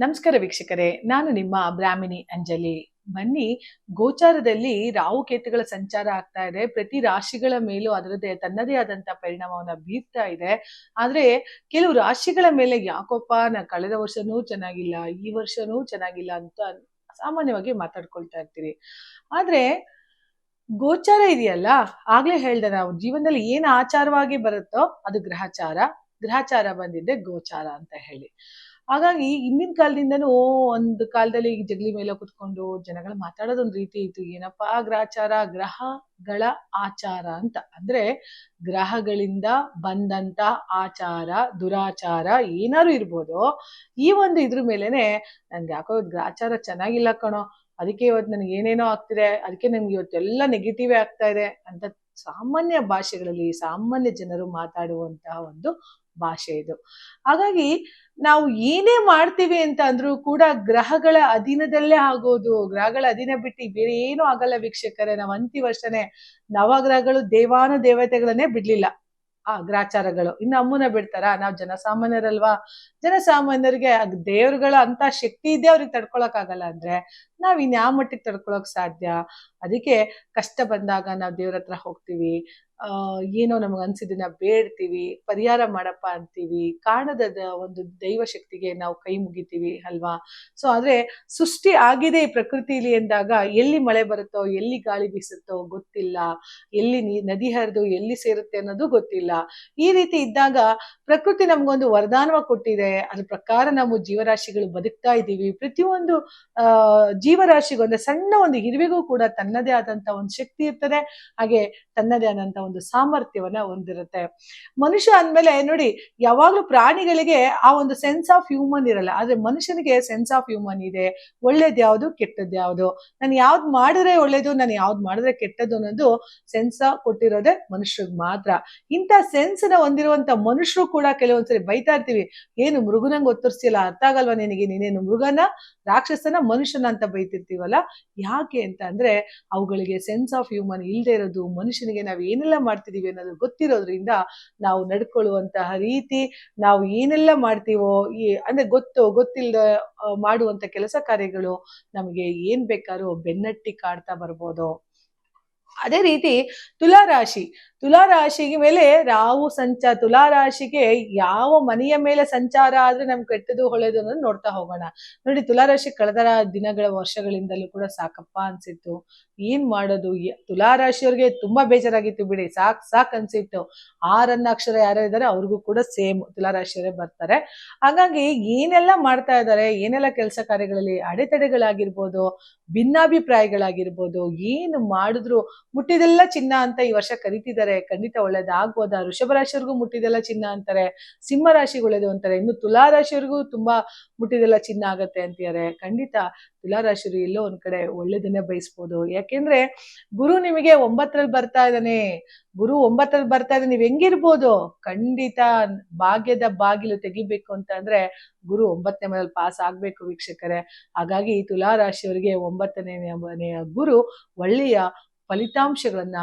ನಮಸ್ಕಾರ ವೀಕ್ಷಕರೇ, ನಾನು ನಿಮ್ಮ ಬ್ರಾಹ್ಮಿಣಿ ಅಂಜಲಿ. ಬನ್ನಿ, ಗೋಚಾರದಲ್ಲಿ ರಾಹು ಕೇತುಗಳ ಸಂಚಾರ ಆಗ್ತಾ ಇದೆ. ಪ್ರತಿ ರಾಶಿಗಳ ಮೇಲೂ ಅದರದೇ ತನ್ನದೇ ಆದಂತ ಪರಿಣಾಮವನ್ನ ಬೀರ್ತಾ ಇದೆ. ಆದ್ರೆ, ಕೆಲವು ರಾಶಿಗಳ ಮೇಲೆ ಯಾಕೋಪ್ಪ ನಾ ಕಳೆದ ವರ್ಷನೂ ಚೆನ್ನಾಗಿಲ್ಲ, ಈ ವರ್ಷನೂ ಚೆನ್ನಾಗಿಲ್ಲ ಅಂತ ಸಾಮಾನ್ಯವಾಗಿ ಮಾತಾಡ್ಕೊಳ್ತಾ ಇರ್ತೀರಿ. ಆದ್ರೆ, ಗೋಚಾರ ಇದೆಯಲ್ಲ? ಆಗ್ಲೇ ಹೇಳ್ದೆ ನಾವು, ಜೀವನದಲ್ಲಿ ಏನ್ ಆಚಾರವಾಗಿ ಬರುತ್ತೋ ಅದು ಗ್ರಹಚಾರ. ಗ್ರಹಚಾರ ಬಂದಿದ್ದೆ ಗೋಚಾರ ಅಂತ ಹೇಳಿ. ಹಾಗಾಗಿ ಹಿಂದಿನ ಕಾಲದಿಂದನೂ ಒಂದು ಕಾಲದಲ್ಲಿ ಜಗಲಿ ಮೇಲೆ ಕುತ್ಕೊಂಡು ಜನಗಳು ಮಾತಾಡೋದೊಂದು ರೀತಿ ಇತ್ತು. ಏನಪ್ಪಾ ಗ್ರಹಾಚಾರ ಗ್ರಹಗಳ ಆಚಾರ ಅಂತ. ಅಂದ್ರೆ ಗ್ರಹಗಳಿಂದ ಬಂದಂತ ಆಚಾರ, ದುರಾಚಾರ ಏನಾದ್ರು ಇರ್ಬೋದು, ಈ ಒಂದು ಇದ್ರ ಮೇಲೇನೆ ನನ್ಗೆ ಯಾಕೋ ಗ್ರಹಾಚಾರ ಚೆನ್ನಾಗಿಲ್ಲ ಕಣೋ. ಅದಕ್ಕೆ ಇವತ್ತು ನನಗೆ ಏನೇನೋ ಆಗ್ತಿದೆ, ಅದಕ್ಕೆ ನಮ್ಗೆ ಇವತ್ತೆಲ್ಲ ನೆಗೆಟಿವೇ ಆಗ್ತಾ ಇದೆ ಅಂತ ಸಾಮಾನ್ಯ ಭಾಷೆಗಳಲ್ಲಿ ಸಾಮಾನ್ಯ ಜನರು ಮಾತಾಡುವಂತಹ ಒಂದು ಭಾಷೆ ಇದು. ಹಾಗಾಗಿ ನಾವು ಏನೇ ಮಾಡ್ತೀವಿ ಅಂತ ಅಂದ್ರೂ ಕೂಡ ಗ್ರಹಗಳ ಅಧೀನದಲ್ಲೇ ಆಗೋದು, ಗ್ರಹಗಳ ಅಧೀನ ಬಿಟ್ಟು ಬೇರೆ ಏನೂ ಆಗಲ್ಲ ವೀಕ್ಷಕರೇ. ನಾವು ಅಂತಿ ವರ್ಷನೇ ನವಗ್ರಹಗಳು ದೇವಾನು ದೇವತೆಗಳನ್ನೇ ಬಿಡ್ಲಿಲ್ಲ. ಆ ಗ್ರಾಚಾರಗಳು. ಇನ್ನು ಅಮ್ಮನ ಬಿಡ್ತಾರ? ನಾವು ಜನಸಾಮಾನ್ಯರಲ್ವಾ? ಜನಸಾಮಾನ್ಯರಿಗೆ ದೇವ್ರುಗಳ ಅಂತ ಶಕ್ತಿ ಇದೆ ಅವ್ರಿಗೆ ತಡ್ಕೊಳಕ್ ಆಗಲ್ಲ ಅಂದ್ರೆ ನಾವ್ ಇನ್ಯಾವ ಮಟ್ಟಿಗೆ ತಡ್ಕೊಳಕ್ ಸಾಧ್ಯ? ಅದಕ್ಕೆ ಕಷ್ಟ ಬಂದಾಗ ನಾವು ದೇವ್ರ ಹತ್ರ ಹೋಗ್ತೀವಿ ಏನೋ ನಮ್ಗೆ ಅನ್ಸಿದ್ದನ್ನ ಬೇಡ್ತೀವಿ, ಪರಿಹಾರ ಮಾಡಪ್ಪ ಅಂತೀವಿ ಕಾಣದ ಒಂದು ದೈವ ಶಕ್ತಿಗೆ ನಾವು ಕೈ ಮುಗಿತೀವಿ ಅಲ್ವಾ? ಸೊ ಆದ್ರೆ ಸೃಷ್ಟಿ ಆಗಿದೆ ಈ ಪ್ರಕೃತಿಲಿ ಎಂದಾಗ ಎಲ್ಲಿ ಮಳೆ ಬರುತ್ತೋ, ಎಲ್ಲಿ ಗಾಳಿ ಬೀಸುತ್ತೋ ಗೊತ್ತಿಲ್ಲ, ಎಲ್ಲಿ ನದಿ ಹರಿದು ಎಲ್ಲಿ ಸೇರುತ್ತೆ ಅನ್ನೋದು ಗೊತ್ತಿಲ್ಲ. ಈ ರೀತಿ ಇದ್ದಾಗ ಪ್ರಕೃತಿ ನಮ್ಗೊಂದು ವರದಾನವ ಕೊಟ್ಟಿದೆ, ಅದ್ರ ಪ್ರಕಾರ ನಾವು ಜೀವರಾಶಿಗಳು ಬದುಕ್ತಾ ಇದ್ದೀವಿ. ಪ್ರತಿಯೊಂದು ಜೀವರಾಶಿಗೊಂದು ಸಣ್ಣ ಒಂದು ಇರುವೆಗೂ ಕೂಡ ತನ್ನದೇ ಆದಂತ ಒಂದು ಶಕ್ತಿ ಇರ್ತದೆ, ಹಾಗೆ ತನ್ನದೇ ಆದಂತ ಒಂದು ಸಾಮರ್ಥ್ಯವನ್ನ ಹೊಂದಿರುತ್ತೆ. ಮನುಷ್ಯ ಅಂದ್ಮೇಲೆ ನೋಡಿ, ಯಾವಾಗ್ಲೂ ಪ್ರಾಣಿಗಳಿಗೆ ಆ ಒಂದು ಸೆನ್ಸ್ ಆಫ್ ಹ್ಯೂಮನ್ ಇರಲ್ಲ. ಆದ್ರೆ ಮನುಷ್ಯನಿಗೆ ಸೆನ್ಸ್ ಆಫ್ ಹ್ಯೂಮನ್ ಇದೆ. ಒಳ್ಳೇದ್ ಯಾವ್ದು ಕೆಟ್ಟದ್ದು ಯಾವ್ದು? ನಾನು ಯಾವ್ದು ಮಾಡಿದ್ರೆ ಒಳ್ಳೇದು, ನಾನು ಯಾವ್ದು ಮಾಡಿದ್ರೆ ಕೆಟ್ಟದ್ದು ಅನ್ನೋದು ಸೆನ್ಸ್ ಕೊಟ್ಟಿರೋದೇ ಮನುಷ್ಯರಿಗೆ ಮಾತ್ರ. ಇಂಥ ಸೆನ್ಸ್ನ ಹೊಂದಿರುವಂತ ಮನುಷ್ಯರು ಕೂಡ ಕೆಲವೊಂದ್ಸರಿ ಬೈತಾ ಇರ್ತೀವಿ, ಏನು ಮೃಗನಂಗ್ ಒತ್ತರಿಸಿಲ್ಲ ಅರ್ಥ ಆಗಲ್ವಾ ನಿನಗೆ? ನೀನೇನು ಮೃಗನ? ರಾಕ್ಷಸನ? ಮನುಷ್ಯನ? ಅಂತ ಬೈತಿರ್ತೀವಲ್ಲ. ಯಾಕೆ ಅಂತ ಅಂದ್ರೆ ಅವುಗಳಿಗೆ ಸೆನ್ಸ್ ಆಫ್ ಹ್ಯೂಮನ್ ಇಲ್ಲದೆ ಇರೋದು, ಮನುಷ್ಯನಿಗೆ ನಾವು ಏನೆಲ್ಲ ಮಾಡ್ತಿದ್ದೀವಿ ಅನ್ನೋದು ಗೊತ್ತಿರೋದ್ರಿಂದ ನಾವು ನಡ್ಕೊಳ್ಳುವಂತಹ ರೀತಿ, ನಾವು ಏನೆಲ್ಲ ಮಾಡ್ತೀವೋ, ಈ ಅಂದ್ರೆ ಗೊತ್ತು ಗೊತ್ತಿಲ್ಲದ ಮಾಡುವಂತ ಕೆಲಸ ಕಾರ್ಯಗಳು ನಮಗೆ ಏನ್ ಬೇಕಾದ್ರೂ ಬೆನ್ನಟ್ಟಿ ಕಾಡ್ತಾ ಬರ್ಬೋದು. ಅದೇ ರೀತಿ ತುಲಾರಾಶಿ. ತುಲಾರಾಶಿಗೆ ಮೇಲೆ ರಾಹು ಸಂಚಾರ ತುಲಾರಾಶಿಗೆ ಯಾವ ಮನೆಯ ಮೇಲೆ ಸಂಚಾರ ಆದ್ರೆ ನಮ್ಗೆ ಕೆಟ್ಟದು ಹೊಳೆದು ಅನ್ನೋದು ನೋಡ್ತಾ ಹೋಗೋಣ. ನೋಡಿ ತುಲಾರಾಶಿ ಕಳೆದ ದಿನಗಳ ವರ್ಷಗಳಿಂದಲೂ ಕೂಡ ಸಾಕಪ್ಪ ಅನ್ಸಿತ್ತು. ಏನ್ ಮಾಡೋದು? ತುಲಾರಾಶಿಯವ್ರಿಗೆ ತುಂಬಾ ಬೇಜಾರಾಗಿತ್ತು ಬಿಡಿ. ಸಾಕ್ ಸಾಕ್ ಅನ್ಸಿತ್ತು. ಆರನ್ನ ಅಕ್ಷರ ಯಾರು ಇದಾರೆ ಅವ್ರಿಗೂ ಕೂಡ ಸೇಮ್ ತುಲಾರಾಶಿಯವರೇ ಬರ್ತಾರೆ. ಹಾಗಾಗಿ ಏನೆಲ್ಲ ಮಾಡ್ತಾ ಇದ್ದಾರೆ ಏನೆಲ್ಲ ಕೆಲಸ ಕಾರ್ಯಗಳಲ್ಲಿ ಅಡೆತಡೆಗಳಾಗಿರ್ಬೋದು, ಭಿನ್ನಾಭಿಪ್ರಾಯಗಳಾಗಿರ್ಬೋದು, ಏನು ಮಾಡಿದ್ರು ಮುಟ್ಟಿದೆಲ್ಲ ಚಿನ್ನ ಅಂತ ಈ ವರ್ಷ ಕರಿತಿದ್ದಾರೆ. ಖಂಡಿತ ಒಳ್ಳೇದಾಗ್ಬೋದ ವೃಷಭ ರಾಶಿಯವರಿಗೂ ಮುಟ್ಟಿದೆಲ್ಲ ಚಿನ್ನ ಅಂತಾರೆ. ಸಿಂಹ ರಾಶಿಗೆ ಒಳ್ಳೇದು ಅಂತಾರೆ. ಇನ್ನು ತುಲಾ ರಾಶಿಯವರಿಗೂ ತುಂಬಾ ಮುಟ್ಟಿದೆಲ್ಲ ಚಿನ್ನ ಆಗತ್ತೆ ಅಂತಿದ್ದಾರೆ. ಖಂಡಿತ ತುಲಾ ರಾಶಿಯವರು ಎಲ್ಲೋ ಒಂದ್ ಕಡೆ ಒಳ್ಳೇದನ್ನೇ ಬಯಸ್ಬೋದು. ಯಾಕೆಂದ್ರೆ ಗುರು ನಿಮಗೆ ಒಂಬತ್ತರಲ್ಲಿ ಬರ್ತಾ ಇದ್ದಾನೆ. ಗುರು ಒಂಬತ್ತರಲ್ಲಿ ಬರ್ತಾ ಇದ್ದಾನೆ. ನೀವ್ ಹೆಂಗಿರ್ಬೋದು? ಖಂಡಿತ ಭಾಗ್ಯದ ಬಾಗಿಲು ತೆಗಿಬೇಕು ಅಂತ ಅಂದ್ರೆ ಗುರು ಒಂಬತ್ತನೇ ಮನೆಯಲ್ಲಿ ಪಾಸ್ ಆಗ್ಬೇಕು ವೀಕ್ಷಕರೇ. ಹಾಗಾಗಿ ತುಲಾ ರಾಶಿಯವರಿಗೆ ಒಂಬತ್ತನೇ ಮನೆಯ ಗುರು ಒಳ್ಳೆಯ ಫಲಿತಾಂಶಗಳನ್ನ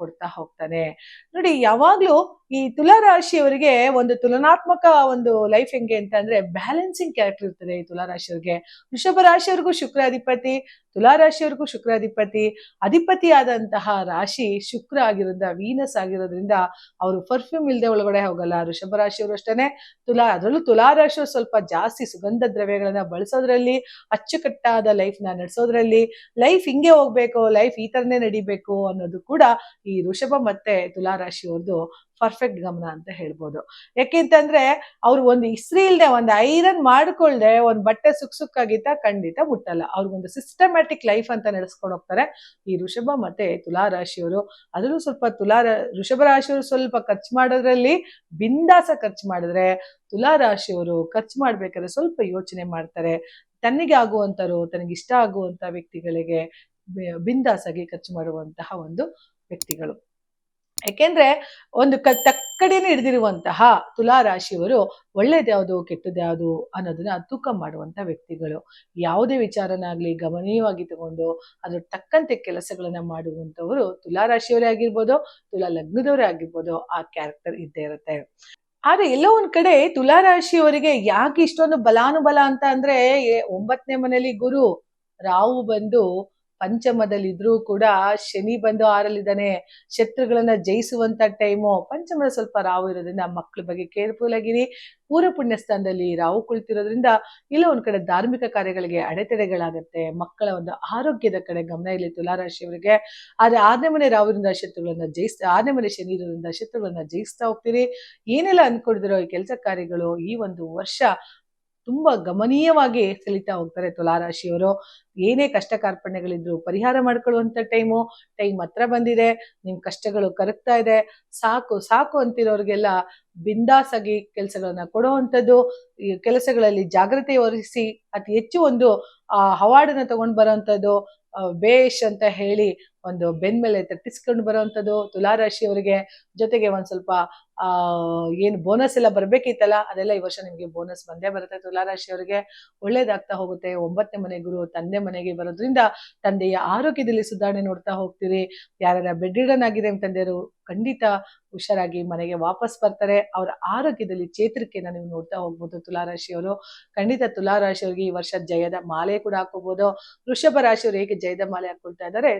ಕೊಡ್ತಾ ಹೋಗ್ತಾನೆ. ನೋಡಿ ಯಾವಾಗ್ಲೂ ಈ ತುಲಾ ರಾಶಿಯವರಿಗೆ ಒಂದು ತುಲನಾತ್ಮಕ ಒಂದು ಲೈಫ್ ಹೆಂಗೆ ಅಂತ ಅಂದ್ರೆ ಬ್ಯಾಲೆನ್ಸಿಂಗ್ ಕ್ಯಾರೆಕ್ಟರ್ ಇರ್ತದೆ ಈ ತುಲಾ ರಾಶಿಯವರಿಗೆ. ವೃಷಭ ರಾಶಿಯವರಿಗೂ ಶುಕ್ರ ಅಧಿಪತಿ ತುಲಾ ಶುಕ್ರ ಅಧಿಪತಿ ಅಧಿಪತಿ ಆದಂತಹ ರಾಶಿ ಶುಕ್ರ ಆಗಿರೋದ್ರಿಂದ ವೀನಸ್ ಆಗಿರೋದ್ರಿಂದ ಅವರು ಪರ್ಫ್ಯೂಮ್ ಇಲ್ಲದೆ ಒಳಗಡೆ ಹೋಗಲ್ಲ. ವೃಷಭ ರಾಶಿಯವರು ಅಷ್ಟೇ ತುಲಾ, ಅದರಲ್ಲೂ ತುಲಾ ರಾಶಿಯವರು ಸ್ವಲ್ಪ ಜಾಸ್ತಿ ಸುಗಂಧ ದ್ರವ್ಯಗಳನ್ನ ಬಳಸೋದ್ರಲ್ಲಿ, ಅಚ್ಚುಕಟ್ಟಾದ ಲೈಫ್ನ ನಡೆಸೋದ್ರಲ್ಲಿ ಲೈಫ್ ಹಿಂಗೆ ಹೋಗ್ಬೇಕು ಲೈಫ್ ಈ ತರನೇ ನಡಿಬೇಕು ಅನ್ನೋದು ಕೂಡ ಈ ವೃಷಭ ಮತ್ತೆ ತುಲಾ ರಾಶಿಯವ್ರದ್ದು ಪರ್ಫೆಕ್ಟ್ ಗಮನ ಅಂತ ಹೇಳ್ಬೋದು. ಯಾಕೆಂತಂದ್ರೆ ಅವ್ರು ಒಂದು ಇಸ್ರಿ ಇಲ್ದೆ ಒಂದು ಐರನ್ ಮಾಡ್ಕೊಳ್ದೆ ಒಂದು ಬಟ್ಟೆ ಸುಕ್ ಸುಕ್ಕಾಗಿತ್ತ ಖಂಡಿತ ಮುಟ್ಟಲ್ಲ. ಅವ್ರಿಗೊಂದು ಸಿಸ್ಟಮ್ಯಾಟಿಕ್ ಲೈಫ್ ಅಂತ ನಡೆಸ್ಕೊಂಡು ಹೋಗ್ತಾರೆ. ಈ ಋಷಭ ಮತ್ತೆ ತುಲಾ ರಾಶಿಯವರು. ಅದರಲ್ಲೂ ಸ್ವಲ್ಪ ತುಲಾ ಋಷಭ ರಾಶಿಯವರು ಸ್ವಲ್ಪ ಖರ್ಚು ಮಾಡೋದ್ರಲ್ಲಿ ಬಿಂದಾಸ ಖರ್ಚು ಮಾಡಿದ್ರೆ ತುಲಾ ರಾಶಿಯವರು ಖರ್ಚು ಮಾಡ್ಬೇಕಾದ್ರೆ ಸ್ವಲ್ಪ ಯೋಚನೆ ಮಾಡ್ತಾರೆ. ತನ್ನಿಗೆ ಆಗುವಂತರು ತನಗೆ ಇಷ್ಟ ಆಗುವಂತ ವ್ಯಕ್ತಿಗಳಿಗೆ ಬಿಂದಾಸಾಗಿ ಖರ್ಚು ಮಾಡುವಂತಹ ಒಂದು ವ್ಯಕ್ತಿಗಳು. ಯಾಕೆಂದ್ರೆ ಒಂದು ಕ ತಕ್ಕಡಿನ ಹಿಡಿದಿರುವಂತಹ ತುಲಾ ರಾಶಿಯವರು ಒಳ್ಳೇದ್ಯಾವುದು ಕೆಟ್ಟದ್ಯಾವುದು ಅನ್ನೋದನ್ನ ತೂಕ ಮಾಡುವಂತ ವ್ಯಕ್ತಿಗಳು. ಯಾವುದೇ ವಿಚಾರನಾಗ್ಲಿ ಗಮನೀಯವಾಗಿ ತಗೊಂಡು ಅದ್ರ ತಕ್ಕಂತೆ ಕೆಲಸಗಳನ್ನ ಮಾಡುವಂತವರು ತುಲಾ ರಾಶಿಯವರೇ ಆಗಿರ್ಬೋದು, ತುಲಾ ಲಗ್ನದವರೇ ಆಗಿರ್ಬೋದು ಆ ಕ್ಯಾರೆಕ್ಟರ್ ಇದ್ದೇ ಇರುತ್ತೆ. ಆದ್ರೆ ಎಲ್ಲೋ ಒಂದ್ ಕಡೆ ತುಲಾ ರಾಶಿಯವರಿಗೆ ಯಾಕೆ ಇಷ್ಟೊಂದು ಬಲಾನುಬಲ ಅಂತ ಅಂದ್ರೆ ಒಂಬತ್ತನೇ ಮನೆಯಲ್ಲಿ ಗುರು ರಾವು ಬಂದು ಪಂಚಮದಲ್ಲಿದ್ರೂ ಕೂಡ ಶನಿ ಬಂದು ಆರಲ್ಲಿದ್ದಾನೆ, ಶತ್ರುಗಳನ್ನ ಜಯಿಸುವಂತ ಟೈಮು ಪಂಚಮದ ಸ್ವಲ್ಪ ರಾವು ಇರೋದ್ರಿಂದ ಮಕ್ಕಳ ಬಗ್ಗೆ ಕೇರ್ಫುಲ್ ಆಗಿರಿ. ಪೂರ್ವ ಪುಣ್ಯ ಸ್ಥಾನದಲ್ಲಿ ರಾವು ಕುಳಿತಿರೋದ್ರಿಂದ ಇಲ್ಲ ಒಂದ್ ಕಡೆ ಧಾರ್ಮಿಕ ಕಾರ್ಯಗಳಿಗೆ ಅಡೆತಡೆಗಳಾಗತ್ತೆ. ಮಕ್ಕಳ ಒಂದು ಆರೋಗ್ಯದ ಕಡೆ ಗಮನ ಇಲ್ಲಿ ತುಲಾರಾಶಿಯವರಿಗೆ. ಆದ್ರೆ ಆರನೇ ಮನೆ ರಾವುರಿಂದ ಶತ್ರುಗಳನ್ನ ಜಯಿಸ್ತಾ ಆರನೇ ಮನೆ ಶನಿ ಇರೋದ್ರಿಂದ ಶತ್ರುಗಳನ್ನ ಜಯಿಸ್ತಾ ಹೋಗ್ತೀರಿ. ಏನೆಲ್ಲ ಅನ್ಕೊಂಡಿದಿರೋ ಈ ಕೆಲಸ ಕಾರ್ಯಗಳು ಈ ಒಂದು ವರ್ಷ ತುಂಬಾ ಗಮನೀಯವಾಗಿ ಸೆಳಿತಾ ಹೋಗ್ತಾರೆ ತುಲಾರಾಶಿಯವರು. ಏನೇ ಕಷ್ಟ ಕಾರ್ಪಣ್ಯಗಳಿದ್ರು ಪರಿಹಾರ ಮಾಡ್ಕೊಳ್ಳುವಂತ ಟೈಮು ಟೈಮ್ ಹತ್ರ ಬಂದಿದೆ, ನಿಮ್ ಕಷ್ಟಗಳು ಕರಗ್ತಾ ಇದೆ, ಸಾಕು ಸಾಕು ಅಂತಿರೋರಿಗೆಲ್ಲ ಬಿಂದಾಸಾಗಿ ಕೆಲಸಗಳನ್ನು ಕೆಲಸಗಳನ್ನ ಕೊಡುವಂಥದ್ದು, ಈ ಕೆಲಸಗಳಲ್ಲಿ ಜಾಗ್ರತೆ ವಹಿಸಿ, ಅತಿ ಹೆಚ್ಚು ಒಂದು, ಆ ಹವಾಡನ್ನ ತಗೊಂಡ್ ಬರೋವಂಥದ್ದು ಬೇಷ್ ಅಂತ ಹೇಳಿ ಒಂದು ಬೆನ್ ಮೇಲೆ ತಟ್ಟಿಸ್ಕೊಂಡು ಬರುವಂಥದ್ದು ತುಲಾರಾಶಿಯವರಿಗೆ ಜೊತೆಗೆ ಒಂದು ಸ್ವಲ್ಪ ಏನು ಬೋನಸ್ ಎಲ್ಲ ಬರಬೇಕಿತ್ತಲ್ಲ, ಅದೆಲ್ಲ ಈ ವರ್ಷ ನಿಮಗೆ ಬೋನಸ್ ಬಂದೇ ಬರುತ್ತೆ ತುಲಾರಾಶಿಯವರಿಗೆ. ಒಳ್ಳೇದಾಗ್ತಾ ಹೋಗುತ್ತೆ. ಒಂಬತ್ತನೇ ಮನೆ ಗುರು ತಂದೆ ಮನೆಗೆ ಬರೋದ್ರಿಂದ ತಂದೆಯ ಆರೋಗ್ಯದಲ್ಲಿ ಸುಧಾರಣೆ ನೋಡ್ತಾ ಹೋಗ್ತೀರಿ. ಯಾರ ಬೆಡ್ ರಿಡನ್ ಆಗಿದೆ ತಂದೆಯರು ಖಂಡಿತ ಹುಷಾರಾಗಿ ಮನೆಗೆ ವಾಪಸ್ ಬರ್ತಾರೆ. ಅವರ ಆರೋಗ್ಯದಲ್ಲಿ ಚೇತರಿಕೆನ ನೀವು ನೋಡ್ತಾ ಹೋಗ್ಬೋದು ತುಲಾರಾಶಿಯವರು. ಖಂಡಿತ ತುಲಾರಾಶಿಯವರಿಗೆ ಈ ವರ್ಷ ಜಯದ ಮಾಲೆ ಕೂಡ ಹಾಕೋಬಹುದು ವೃಷಭ ರಾಶಿಯವರು ಹೇಗೆ ಜಯದ ಮಾಲೆ ಹಾಕೊಳ್ತಾ ಇದ್ದಾರೆ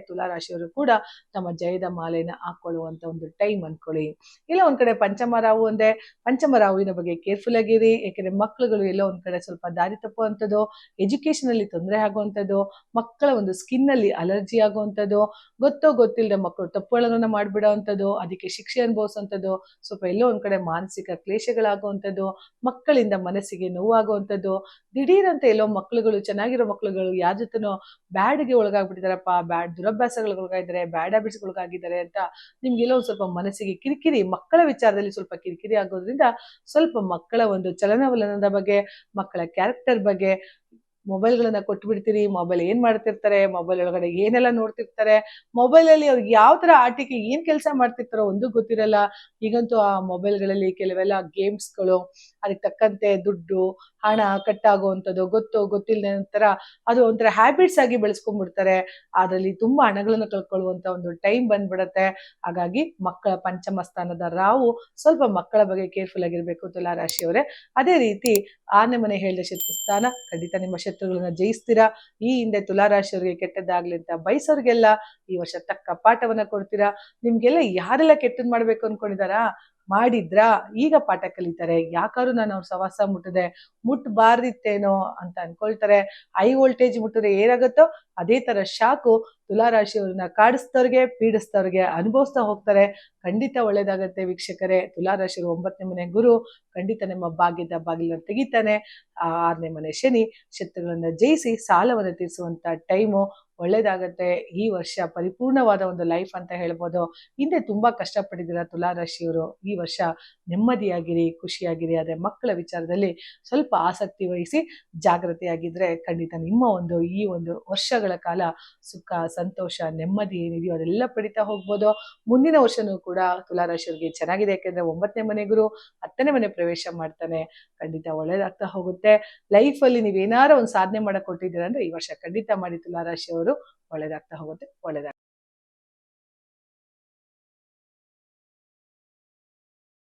ತುಲಾರಾಶಿಯವರು ಕೂಡ ತಮ್ಮ ಜಯದ ಮಾಲೆನ ಹಾಕೊಳ್ಳುವಂತ ಒಂದು ಟೈಮ್ ಅನ್ಕೊಳ್ಳಿ. ಇಲ್ಲ, ಒಂದ್ ಕಡೆ ಪಂಚಮರಾವು ಅಂದ್ರೆ ಪಂಚಮರಾವಿನ ಪಂಚಮ ಬಗ್ಗೆ ಕೇರ್ಫುಲ್ ಆಗಿರಿ. ಯಾಕೆಂದ್ರೆ ಮಕ್ಕಳುಗಳು ಎಲ್ಲೋ ಒಂದ್ ಕಡೆ ಸ್ವಲ್ಪ ದಾರಿ ತಪ್ಪುವಂಥದ್ದು ಎಜುಕೇಶನ್ ಅಲ್ಲಿ ತೊಂದರೆ ಆಗುವಂಥದ್ದು, ಮಕ್ಕಳ ಒಂದು ಸ್ಕಿನ್ ಅಲ್ಲಿ ಅಲರ್ಜಿ ಆಗುವಂಥದ್ದು, ಗೊತ್ತೋ ಗೊತ್ತಿಲ್ಲದೆ ಮಕ್ಕಳು ತಪ್ಪುಗಳನ್ನ ಮಾಡಿಬಿಡುವಂಥದ್ದು, ಅದಕ್ಕೆ ಶಿಕ್ಷೆ ಅನುಭವಿಸುವಂಥದ್ದು, ಸ್ವಲ್ಪ ಎಲ್ಲೋ ಒಂದ್ ಕಡೆ ಮಾನಸಿಕ ಕ್ಲೇಶಗಳಾಗುವಂಥದ್ದು, ಮಕ್ಕಳಿಂದ ಮನಸ್ಸಿಗೆ ನೋವಾಗುವಂಥದ್ದು ದಿಢೀರಂತೆ ಎಲ್ಲೋ ಮಕ್ಕಳುಗಳು ಚೆನ್ನಾಗಿರೋ ಮಕ್ಕಳುಗಳು ಯಾರ ಜೊತೆನೋ ಬ್ಯಾಡ್ಗೆ ಒಳಗಾಗ್ಬಿಟ್ಟಿದಾರಪ್ಪ, ಬ್ಯಾಡ್ ದುರಭ್ಯಾಸಗಳಿಗೆ ಒಳಗಾಗಿದ್ದಾರೆ ಬ್ಯಾಡ್ ಹ್ಯಾಬಿಟ್ಸ್ ಒಳಗಾಗಿದ್ದಾರೆ ಅಂತ ನಿಮ್ಗೆಲ್ಲ ಒಂದು ಸ್ವಲ್ಪ ಮನಸ್ಸಿಗೆ ಕಿರಿಕಿರಿ, ಮಕ್ಕಳ ವಿಚಾರದಲ್ಲಿ ಸ್ವಲ್ಪ ಕಿರಿಕಿರಿ ಆಗೋದ್ರಿಂದ ಸ್ವಲ್ಪ ಮಕ್ಕಳ ಒಂದು ಚಲನವಲನದ ಬಗ್ಗೆ, ಮಕ್ಕಳ ಕ್ಯಾರೆಕ್ಟರ್ ಬಗ್ಗೆ ಮೊಬೈಲ್ಗಳನ್ನ ಕೊಟ್ಟು ಬಿಡ್ತೀರಿ ಮೊಬೈಲ್ ಏನ್ ಮಾಡ್ತಿರ್ತಾರೆ ಮೊಬೈಲ್ ಒಳಗಡೆ ಏನೆಲ್ಲ ನೋಡ್ತಿರ್ತಾರೆ ಮೊಬೈಲ್ ಅಲ್ಲಿ ಅವ್ರಿಗೆ ಯಾವ ತರ ಆಟಿಕೆ, ಏನ್ ಕೆಲಸ ಮಾಡ್ತಿರ್ತಾರೋ ಒಂದು ಗೊತ್ತಿರಲ್ಲ. ಈಗಂತೂ ಆ ಮೊಬೈಲ್ಗಳಲ್ಲಿ ಕೆಲವೆಲ್ಲ ಗೇಮ್ಸ್ಗಳು ಅದಕ್ಕೆ ತಕ್ಕಂತೆ ದುಡ್ಡು ಹಣ ಕಟ್ಟಾಗುವಂಥದ್ದು, ಗೊತ್ತು ಗೊತ್ತಿಲ್ಲದೆ ನಂತರ ಅದು ಒಂಥರ ಹ್ಯಾಬಿಟ್ಸ್ ಆಗಿ ಬೆಳೆಸ್ಕೊಂಡ್ಬಿಡ್ತಾರೆ. ಅದರಲ್ಲಿ ತುಂಬಾ ಹಣಗಳನ್ನು ಕಳ್ಕೊಳ್ಳುವಂತ ಒಂದು ಟೈಮ್ ಬಂದ್ಬಿಡತ್ತೆ. ಹಾಗಾಗಿ ಮಕ್ಕಳ ಪಂಚಮ ಸ್ಥಾನದ ರಾವು ಸ್ವಲ್ಪ ಮಕ್ಕಳ ಬಗ್ಗೆ ಕೇರ್ಫುಲ್ ಆಗಿರ್ಬೇಕು ತುಲಾ ರಾಶಿಯವರೇ ಅದೇ ರೀತಿ ಆನೆ ಮನೆ ಹೇಳಿದ ಶತ್ರು ಸ್ಥಾನ, ಖಂಡಿತ ನಿಮ್ಮ ಶತ್ರುಗಳನ್ನ ಜಯಿಸ್ತೀರಾ? ಈ ಹಿಂದೆ ತುಲಾ ರಾಶಿಯವರಿಗೆ ಕೆಟ್ಟದ್ದಾಗ್ಲಿ ಅಂತ ಬಯಸೋರಿಗೆಲ್ಲ ಈ ವರ್ಷ ತಕ್ಕ ಪಾಠವನ್ನ ಕೊಡ್ತೀರಾ? ನಿಮ್ಗೆಲ್ಲ ಯಾರೆಲ್ಲ ಕೆಟ್ಟದ್ ಮಾಡ್ಬೇಕು ಅನ್ಕೊಂಡಿದಾರಾ? ಮಾಡಿದ್ರಾ? ಈಗ ಪಾಠ ಕಲಿತಾರೆ. ಯಾಕಾದ್ರೂ ನಾನು ಅವ್ರ ಸವಾಸ ಮುಟ್ಟದೆ ಮುಟ್ಬಾರ್ದಿತ್ತೇನೋ ಅಂತ ಅನ್ಕೊಳ್ತಾರೆ. ಹೈ ವೋಲ್ಟೇಜ್ ಮುಟ್ಟಿದ್ರೆ ಏನಾಗುತ್ತೋ ಅದೇ ತರ ಶಾಕು ತುಲಾರಾಶಿಯವ್ರನ್ನ ಕಾಡಿಸ್ತವ್ರಿಗೆ, ಪೀಡಿಸ್ತವ್ರಿಗೆ ಅನುಭವಿಸ್ತಾ ಹೋಗ್ತಾರೆ. ಖಂಡಿತ ಒಳ್ಳೇದಾಗತ್ತೆ ವೀಕ್ಷಕರೇ. ತುಲಾರಾಶಿಯವರು ಒಂಬತ್ತನೇ ಮನೆ ಗುರು, ಖಂಡಿತ ನಿಮ್ಮ ಭಾಗ್ಯದ ಬಾಗಿಲನ್ನ ತೆಗಿತಾನೆ. ಆರನೇ ಮನೆ ಶನಿ, ಶತ್ರುಗಳನ್ನ ಜಯಿಸಿ ಸಾಲವನ್ನು ತೀರಿಸುವಂತ ಟೈಮು ಒಳ್ಳೇದಾಗತ್ತೆ. ಈ ವರ್ಷ ಪರಿಪೂರ್ಣವಾದ ಒಂದು ಲೈಫ್ ಅಂತ ಹೇಳ್ಬೋದು. ಹಿಂದೆ ತುಂಬಾ ಕಷ್ಟಪಟ್ಟಿದ್ದೀರಾ ತುಲಾರಾಶಿಯವರು? ಈ ವರ್ಷ ನೆಮ್ಮದಿಯಾಗಿರಿ, ಖುಷಿಯಾಗಿರಿ. ಆದ್ರೆ ಮಕ್ಕಳ ವಿಚಾರದಲ್ಲಿ ಸ್ವಲ್ಪ ಆಸಕ್ತಿ ವಹಿಸಿ ಜಾಗೃತಿಯಾಗಿದ್ರೆ ಖಂಡಿತ ನಿಮ್ಮ ಒಂದು ಈ ಒಂದು ವರ್ಷಗಳ ಕಾಲ ಸುಖ, ಸಂತೋಷ, ನೆಮ್ಮದಿ ಏನಿದೆಯೋ ಅದೆಲ್ಲ ಪಡಿತಾ ಹೋಗ್ಬೋದು. ಮುಂದಿನ ವರ್ಷನೂ ಕೂಡ ತುಲಾರಾಶಿಯವರಿಗೆ ಚೆನ್ನಾಗಿದೆ. ಯಾಕೆಂದ್ರೆ ಒಂಬತ್ತನೇ ಮನೆ ಗುರು ಹತ್ತನೇ ಮನೆ ಪ್ರವೇಶ ಮಾಡ್ತಾನೆ. ಖಂಡಿತ ಒಳ್ಳೇದಾಗ್ತಾ ಹೋಗುತ್ತೆ. ಲೈಫಲ್ಲಿ ನೀವೇನಾರು ಒಂದು ಸಾಧನೆ ಮಾಡಕ್ಕೆ ಕೊಟ್ಟಿದ್ದೀರಾ ಅಂದ್ರೆ ಈ ವರ್ಷ ಖಂಡಿತ ಮಾಡಿ ತುಲಾರಾಶಿಯವರು. ಒಳ್ಳೇದಾಗ್ತಾ ಹೋಗುತ್ತೆ ಒಳ್ಳೇದಾಗ